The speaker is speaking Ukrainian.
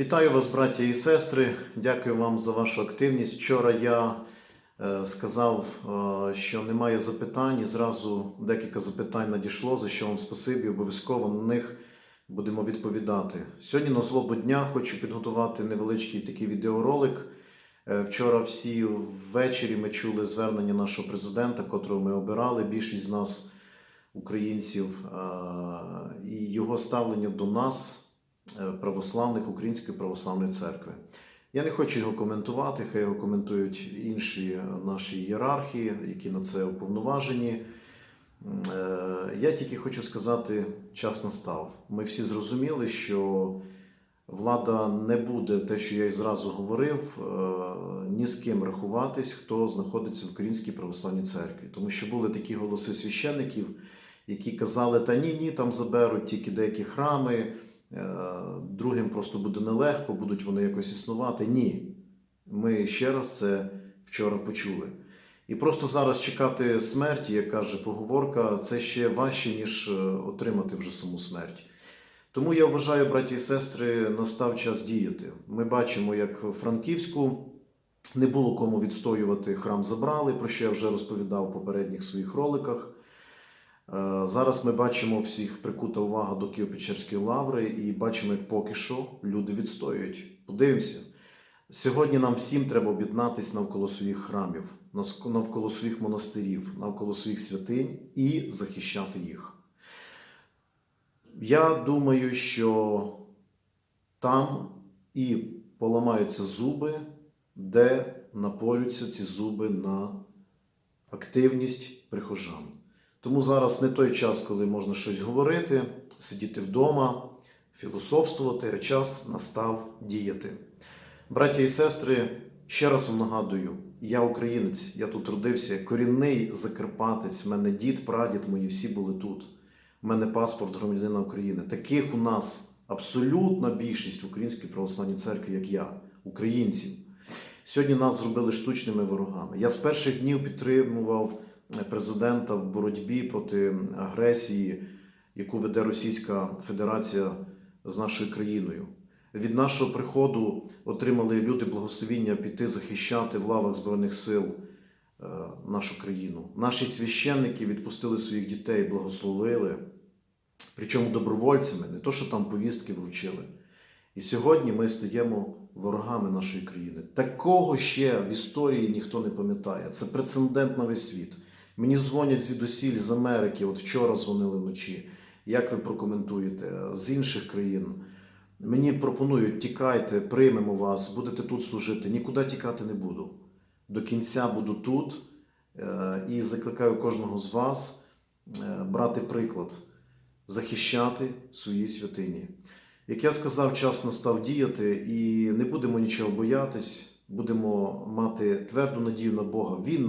Вітаю вас, браття і сестри. Дякую вам за вашу активність. Вчора я е, сказав, е, що немає запитань, і зразу декілька запитань надійшло, за що вам спасибі. Обов'язково на них будемо відповідати. Сьогодні на злобу дня хочу підготувати невеличкий такий відеоролик. Е, Вчора всі ввечері ми чули звернення нашого президента, котрого ми обирали. Більшість з нас, українців, і його ставлення до нас, православних Української православної церкви. Я не хочу його коментувати, хай його коментують інші е, наші ієрархи, які на це уповноважені. Е, Я тільки хочу сказати, час настав. Ми всі зрозуміли, що влада не буде те, що я і зразу говорив, е, ні з ким рахуватись, хто знаходиться в Українській православній церкві. Тому що були такі голоси священників, які казали, та ні, ні, там заберуть тільки деякі храми, е, другим просто буде нелегко, будуть вони якось існувати. Ні. Ми ще раз це вчора почули. І просто зараз чекати смерті, як каже поговорка, це ще важче, ніж е, отримати вже саму смерть. Тому я вважаю, браті і сестри, настав час діяти. Ми бачимо, як в Франківську не було кому відстоювати храм забрали, про що я вже розповідав в попередніх своїх роликах. Е, Зараз ми бачимо всіх прикута увага до Києво-Печерської лаври і бачимо, як поки що люди відстоюють. Подивимося. Сьогодні нам всім треба об'єднатися навколо своїх храмів, навколо своїх монастирів, навколо своїх святинь і захищати їх. Я думаю, що там і поламаються зуби, де наполються ці зуби на активність прихожан. Тому зараз не той час, коли можна щось говорити, сидіти вдома, філософствувати, а час настав діяти. Браття і сестри, ще раз вам нагадую, я українець, я тут родився, корінний закарпатець, мене дід, прадід, мої всі були тут. У мене паспорт громадянина України. Таких у нас абсолютна більшість в Українській православній церкві, як я, українців. Сьогодні нас зробили штучними ворогами. Я з перших днів підтримував президента в боротьбі проти агресії, яку веде Російська Федерація з нашою країною. Від нашого приходу отримали люди благословіння піти захищати в лавах Збройних сил е, нашу країну. Наші священники відпустили своїх дітей, благословили, причому добровольцями, не то, що там повістки вручили. І сьогодні ми стаємо ворогами нашої країни. Такого ще в історії ніхто не пам'ятає. Це прецедент на весь світ. Мені дзвонять звідусіль з Америки, от вчора дзвонили вночі. Як ви прокоментуєте з інших країн? Мені пропонують, тікайте, приймемо вас, будете тут служити. Нікуди тікати не буду. До кінця буду тут Е, і закликаю кожного з вас е, брати приклад, захищати свої святині. Як я сказав, час настав діяти, і не будемо нічого боятись, будемо мати тверду надію на Бога. Він